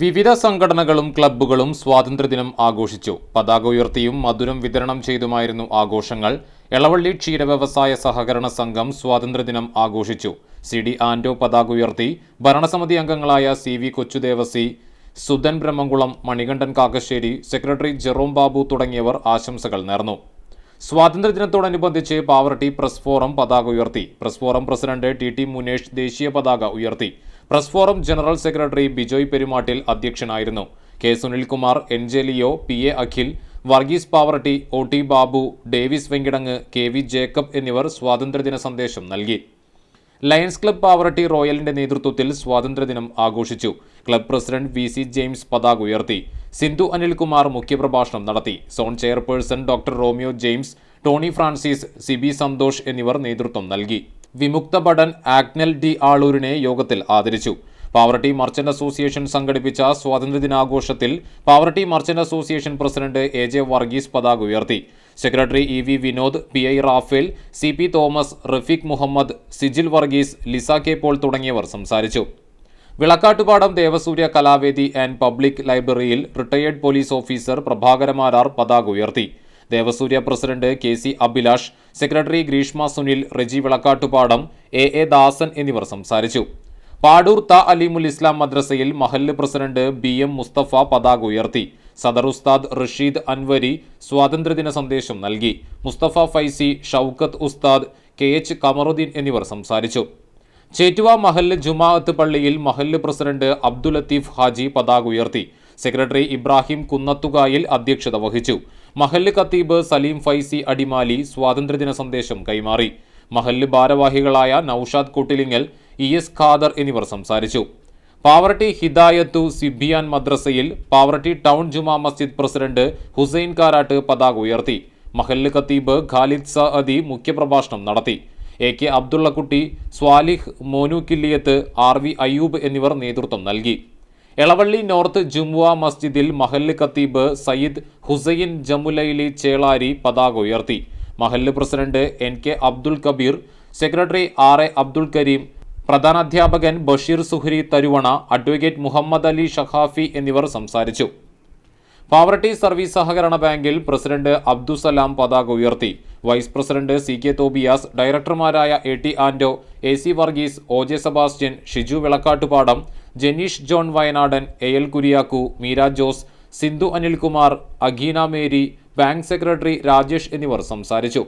വിവിധ സംഘടനകളും ക്ലബ്ബുകളും സ്വാതന്ത്ര്യദിനം ആഘോഷിച്ചു. പതാക ഉയർത്തിയും മധുരം വിതരണം ചെയ്തുമായിരുന്നു ആഘോഷങ്ങൾ. എളവള്ളി ക്ഷീര വ്യവസായ സഹകരണ സംഘം സ്വാതന്ത്ര്യദിനം ആഘോഷിച്ചു. സി ഡി ആൻഡോ പതാക ഉയർത്തി. ഭരണസമിതി അംഗങ്ങളായ C V Kochudevasi Sudhan Brahmamkulam Manikandan Kakkassery secretary Jerome Babu തുടങ്ങിയവർ ആശംസകൾ നേർന്നു. സ്വാതന്ത്ര്യദിനത്തോടനുബന്ധിച്ച് പാവർട്ടി പ്രസ് ഫോറം പതാക ഉയർത്തി. Press forum president T T Munesh ദേശീയ പതാക ഉയർത്തി. Press forum general secretary Bijoy Perumattil അധ്യക്ഷനായിരുന്നു. K. Sunilkumar N. J. Leo P. A. Akhil Varghese Pavaratty O. T. Babu Davis Venkitangu K. V. Jacob എന്നിവർ സ്വാതന്ത്ര്യദിന സന്ദേശം നൽകി. ലയൺസ് ക്ലബ് പാവറട്ടി റോയലിന്റെ നേതൃത്വത്തിൽ സ്വാതന്ത്ര്യദിനം ആഘോഷിച്ചു. Club president V C James പതാക ഉയർത്തി. സിന്ധു അനിൽകുമാർ മുഖ്യപ്രഭാഷണം നടത്തി. Zone chairperson doctor Romeo James Tony Francis Sibi Santhosh എന്നിവർ നേതൃത്വം നൽകി. വിമുക്ത ഭടൻ ആഗ്നൽ ഡി ആളൂരിനെ യോഗത്തിൽ ആദരിച്ചു. പാവറട്ടി മർച്ചന്റ് അസോസിയേഷൻ സംഘടിപ്പിച്ച സ്വാതന്ത്ര്യദിനാഘോഷത്തിൽ Pavaratty merchant association president A J Varghese പതാക ഉയർത്തി. Secretary E V Vinod P I Raphael C P Thomas Rafeeq Muhammad Sijil Varghese Liza K Paul തുടങ്ങിയവർ സംസാരിച്ചു. വിളക്കാട്ടുപാടം ദേവസൂര്യ കലാവേദി ആൻഡ് പബ്ലിക് ലൈബ്രറിയിൽ റിട്ടയേർഡ് പോലീസ് ഓഫീസർ പ്രഭാകരമാരാർ പതാക ഉയർത്തി. Devasurya president K C Abhilash secretary Greeshma Sunil Reji Vilakkattupadam A A Dasan എന്നിവർ സംസാരിച്ചു. പാടൂർ ത അലിമുൽ ഇസ്ലാം മദ്രസയിൽ മഹല്ല് പ്രസിഡന്റ് ബി എം മുസ്തഫ പതാക ഉയർത്തി. സദർ ഉസ്താദ് റഷീദ് അൻവരി സ്വാതന്ത്ര്യദിന സന്ദേശം നൽകി. മുസ്തഫ ഫൈസി ഷൌക്കത്ത് ഉസ്താദ് കെ എച്ച് കമറുദ്ദീൻ എന്നിവർ സംസാരിച്ചു. ചേറ്റുവ മഹല്ല് ജുമാഅത്ത് പള്ളിയിൽ മഹല്ല് പ്രസിഡന്റ് അബ്ദുൽ ലത്തീഫ് ഹാജി പതാക ഉയർത്തി. സെക്രട്ടറി ഇബ്രാഹിം കുന്നത്തുകായിൽ അധ്യക്ഷത വഹിച്ചു. മഹല്ല് ഖത്തീബ് സലീം ഫൈസി അടിമാലി സ്വാതന്ത്ര്യദിന സന്ദേശം കൈമാറി. മഹല്ല് ഭാരവാഹികളായ നൌഷാദ് കുട്ടിലിങ്ങൽ ഇ എസ് ഖാദർ എന്നിവർ സംസാരിച്ചു. പാവറട്ടി ഹിദായത്തു സിബിയാൻ മദ്രസയിൽ പാവർട്ടി ടൗൺ ജുമാ മസ്ജിദ് പ്രസിഡന്റ് ഹുസൈൻ കാരാട്ട് പതാക ഉയർത്തി. മഹല്ല് ഖത്തീബ് ഖാലിദ് സഅദി മുഖ്യപ്രഭാഷണം നടത്തി. A K Abdullakutty Swalih Monu Killiyath R V Ayyub എന്നിവർ നേതൃത്വം നൽകി. എളവള്ളി നോർത്ത് ജുമുവ മസ്ജിദിൽ മഹല്ല് ഖത്തീബ് സയ്യിദ് ഹുസൈൻ ജമുലൈലി ചേളാരി പതാക ഉയർത്തി. മഹല്ല് president N K Abdul Kabeer secretary R A Abdul Kareem പ്രധാനാധ്യാപകൻ Basheer Suhari Taruvana advocate Muhammad Ali Shahafi എന്നിവർ സംസാരിച്ചു. പാവർട്ടി സർവീസ് സഹകരണ ബാങ്കിൽ പ്രസിഡന്റ് അബ്ദുസലാം പതാക ഉയർത്തി. Vice president C K Thobias ഡയറക്ടർമാരായ A T Ando A C Varghese O J Sebastian Shiju Vilakkattupadam Janeesh John Wayanadan A L Kuriakku Meera Jose Sindhu Anilkumar Akheena Mary bank secretary Rajesh എന്നിവർ സംസാരിച്ചു.